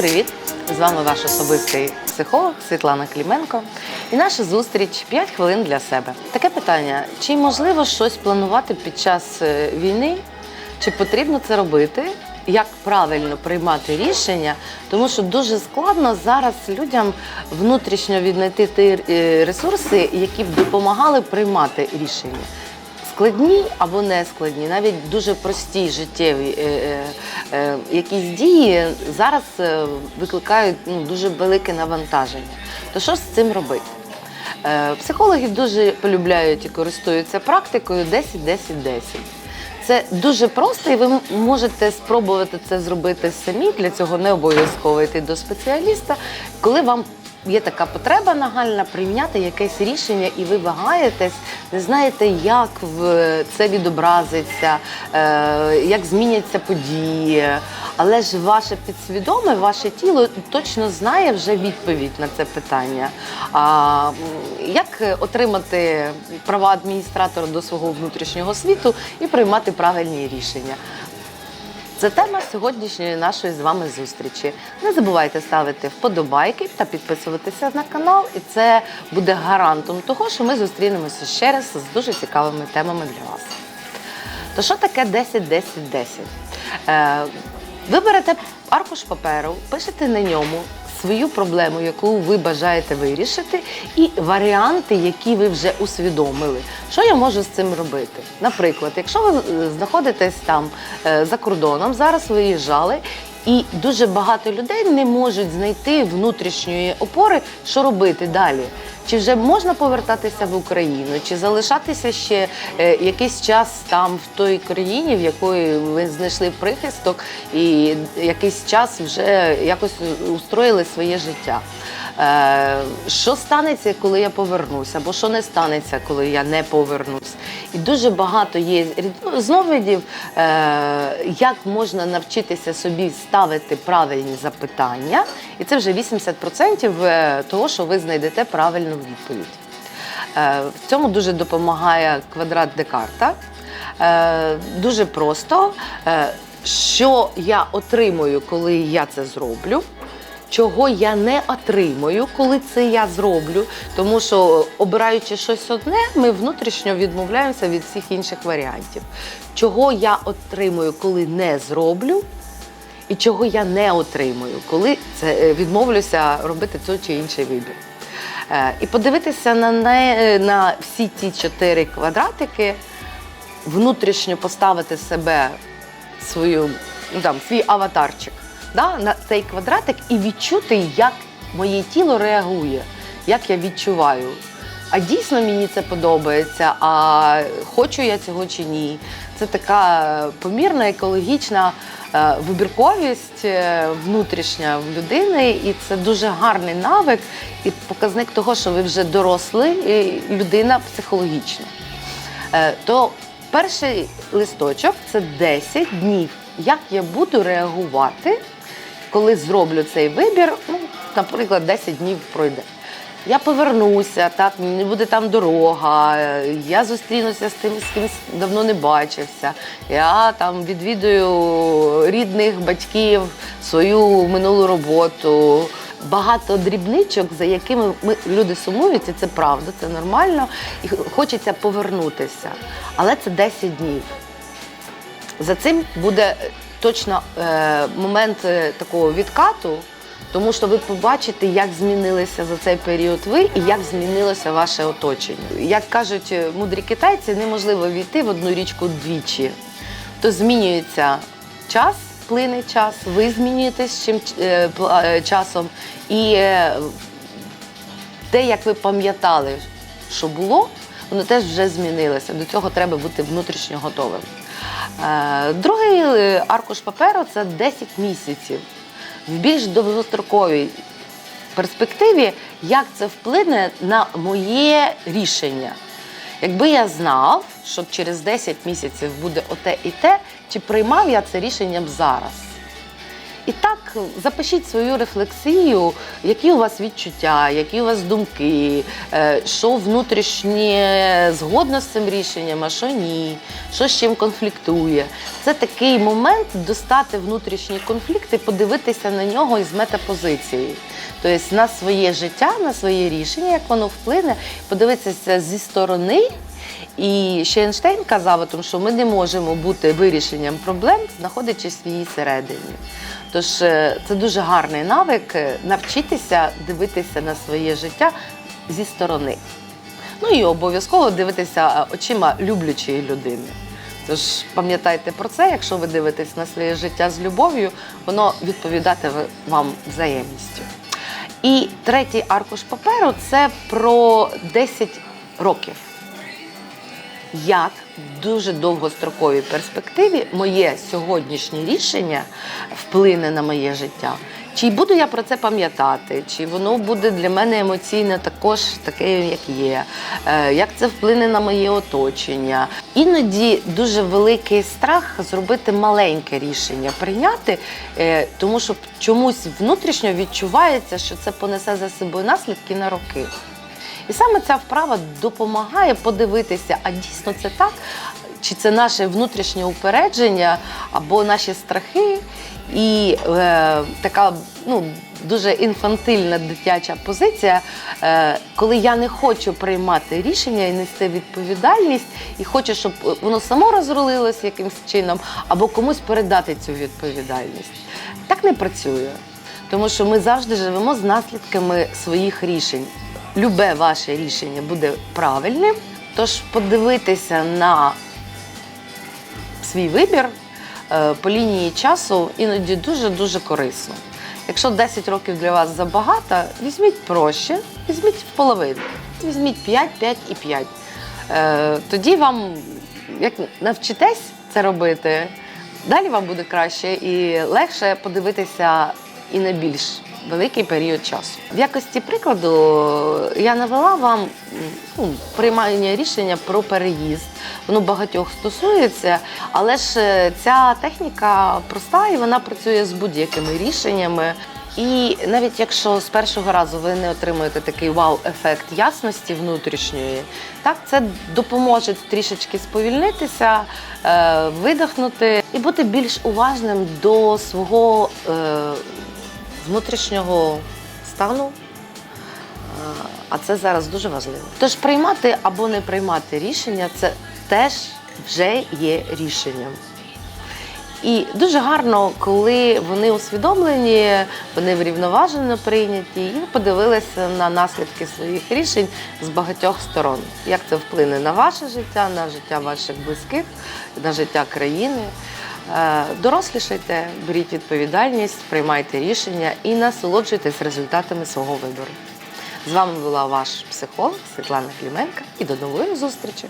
привіт! З вами ваш особистий психолог Світлана Кліменко. І наша зустріч 5 хвилин для себе. Таке питання: чи можливо щось планувати під час е, війни? Чи потрібно це робити? Як правильно приймати рішення, тому що дуже складно зараз людям внутрішньо віднайти ті е, ресурси, які б допомагали приймати рішення складні або не складні, навіть дуже прості життєві е, е, е, якісь дії зараз е, викликають ну, дуже велике навантаження. То що з цим робити? Е, психологи дуже полюбляють і користуються практикою 10-10-10. Це дуже просто, і ви можете спробувати це зробити самі. Для цього не обов'язково йти до спеціаліста, коли вам є така потреба нагальна прийняти якесь рішення, і ви вагаєтесь, не знаєте, як це відобразиться, е, як зміняться події. Але ж ваше підсвідоме, ваше тіло точно знає вже відповідь на це питання. А як отримати права адміністратора до свого внутрішнього світу і приймати правильні рішення? Це тема сьогоднішньої нашої з вами зустрічі. Не забувайте ставити вподобайки та підписуватися на канал, і це буде гарантом того, що ми зустрінемося ще раз з дуже цікавими темами для вас. То що таке 10-10-10? Е, ви берете аркуш паперу, пишете на ньому свою проблему, яку ви бажаєте вирішити, і варіанти, які ви вже усвідомили. Що я можу з цим робити? Наприклад, якщо ви е, знаходитесь там е, за кордоном, зараз виїжджали. І дуже багато людей не можуть знайти внутрішньої опори, що робити далі. Чи вже можна повертатися в Україну, чи залишатися ще е, якийсь час там, в той країні, в якої ви знайшли прихисток, і якийсь час вже якось устроїли своє життя? Е, що станеться, коли я повернусь, або що не станеться, коли я не повернусь? І дуже багато є рід- зновидів, е, як можна навчитися собі ставити правильні запитання, і це вже 80% е, того, що ви знайдете правильну відповідь. В цьому дуже допомагає квадрат Декарта. Дуже просто, що я отримую, коли я це зроблю. Чого я не отримую, коли це я зроблю, тому що обираючи щось одне, ми внутрішньо відмовляємося від всіх інших варіантів. Чого я отримую, коли не зроблю, і чого я не отримую, коли це е, відмовлюся робити той чи інший вибір. Е, І подивитися на, не, на всі ті чотири квадратики, внутрішньо поставити себе свою, ну, там, свій аватарчик да, на цей квадратик і відчути, як моє тіло реагує, як я відчуваю. А дійсно мені це подобається, а хочу я цього чи ні. Це така е, помірна, екологічна е, вибірковість е, внутрішня в людини, і це дуже гарний навик і показник того, що ви вже дорослий і людина психологічна. То перший листочок це 10 днів. Як я буду реагувати, коли зроблю цей вибір, ну, наприклад, 10 днів пройде. Я повернуся, так, не буде там дорога, я зустрінуся з тим, з ким давно не бачився. Я там відвідую рідних батьків, свою минулу роботу. Багато дрібничок, за якими ми люди сумують, і це правда, це нормально, і хочеться повернутися. Але це 10 днів. За цим буде точно е, момент е, такого відкату, тому що ви побачите, як змінилися за цей період ви і як змінилося ваше оточення. Як кажуть е, мудрі китайці, неможливо війти в одну річку двічі. То змінюється час, плине час, ви змінюєтесь з чим е, е, часом, і е, те, як ви пам'ятали, що було, воно теж вже змінилося. До цього треба бути внутрішньо готовим. Е, Другий е, аркуш паперу це 10 місяців. В більш довгостроковій перспективі, як це вплине на моє рішення. Якби я знав, що через 10 місяців буде оте і те, чи приймав я це рішенням зараз? І так запишіть свою рефлексію, які у вас відчуття, які у вас думки, е, що внутрішнє згодно з цим рішенням, а що ні, що з чим конфліктує. Це такий момент достати внутрішній конфлікт і подивитися на нього із метапозиції. Тобто на своє життя, на своє рішення, як воно вплине, подивитися зі сторони. І ще Ейнштейн казав, що ми не можемо бути вирішенням проблем, знаходячись в її середині. Тож е, це дуже гарний навик е, навчитися дивитися на своє життя зі сторони. Ну і обов'язково дивитися е, очима люблячої людини. Тож пам'ятайте про це, якщо ви дивитесь на своє життя з любов'ю, воно відповідатиме вам взаємністю. І третій аркуш паперу це про 10 років як в дуже довгостроковій перспективі моє сьогоднішнє рішення вплине на моє життя. Чи буду я про це пам'ятати, чи воно буде для мене емоційно також таке, як є, Е, як це вплине на моє оточення. Іноді дуже великий страх зробити маленьке рішення, прийняти, е, тому що чомусь внутрішньо відчувається, що це понесе за собою наслідки на роки. І саме ця вправа допомагає подивитися, а дійсно це так, чи це наше внутрішнє упередження або наші страхи, і е, така ну, дуже інфантильна дитяча позиція, е, коли я не хочу приймати рішення і нести відповідальність, і хочу, щоб воно само розрулилось якимось чином, або комусь передати цю відповідальність. Так не працює. Тому що ми завжди живемо з наслідками своїх рішень. Любе ваше рішення буде правильним, тож подивитися на свій вибір е, по лінії часу іноді дуже-дуже корисно. Якщо 10 років для вас забагато, візьміть проще, візьміть в половину. Візьміть 5, 5 і 5. Е, Тоді вам, як навчитесь це робити, далі вам буде краще і легше подивитися і на більш великий період часу. В якості прикладу я навела вам ну, приймання рішення про переїзд. Воно багатьох стосується, але ж е, ця техніка проста і вона працює з будь-якими рішеннями. І навіть якщо з першого разу ви не отримуєте такий вау-ефект ясності внутрішньої, так це допоможе трішечки сповільнитися, е, видихнути і бути більш уважним до свого е, внутрішнього стану. А це зараз дуже важливо. Тож приймати або не приймати рішення це теж вже є рішенням. І дуже гарно, коли вони усвідомлені, вони врівноважено прийняті, і подивилися на наслідки своїх рішень з багатьох сторон. Як це вплине на ваше життя, на життя ваших близьких, на життя країни. Е, Дорослішайте, беріть відповідальність, приймайте рішення і насолоджуйтесь результатами свого вибору. З вами була ваш психолог Світлана Кліменка і до нової зустрічі!